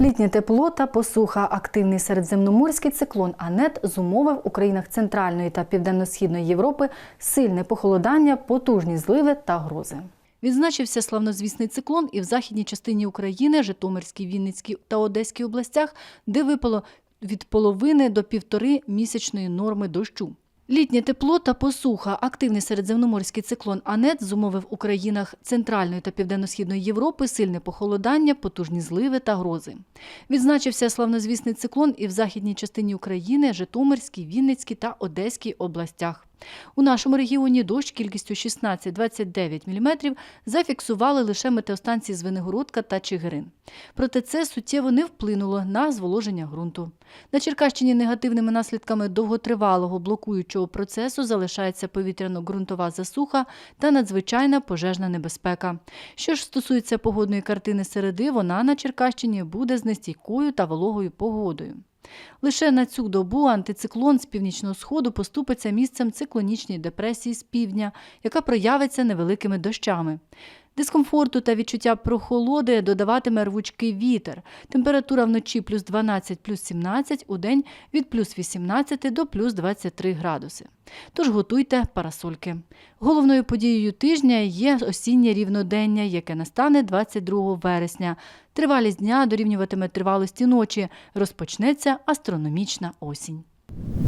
Літнє тепло та посуха. Активний середземноморський циклон Анет зумовив у країнах Центральної та Південно-Східної Європи сильне похолодання, потужні зливи та грози. Відзначився славнозвісний циклон і в західній частині України, Житомирській, Вінницькій та Одеській областях, де випало від половини до півтори місячної норми дощу. Літнє тепло та посуха. Активний середземноморський циклон Анет зумовив у країнах Центральної та Південно-Східної Європи сильне похолодання, потужні зливи та грози. Відзначився славнозвісний циклон і в західній частині України, Житомирській, Вінницькій та Одеській областях. У нашому регіоні дощ кількістю 16-29 мм зафіксували лише метеостанції Звенигородка та Чигирин. Проте це суттєво не вплинуло на зволоження ґрунту. На Черкащині негативними наслідками довготривалого блокуючого процесу залишається повітряно-ґрунтова засуха та надзвичайна пожежна небезпека. Що ж стосується погодної картини середи, вона на Черкащині буде з нестійкою та вологою погодою. Лише на цю добу антициклон з північного сходу поступиться місцем циклонічної депресії з півдня, яка проявиться невеликими дощами. Дискомфорту та відчуття прохолоди додаватиме рвучкий вітер. Температура вночі плюс 12, плюс 17, у день від плюс 18 до плюс 23 градуси. Тож готуйте парасольки. Головною подією тижня є осіннє рівнодення, яке настане 22 вересня. Тривалість дня дорівнюватиме тривалості ночі. Розпочнеться астрономічна осінь.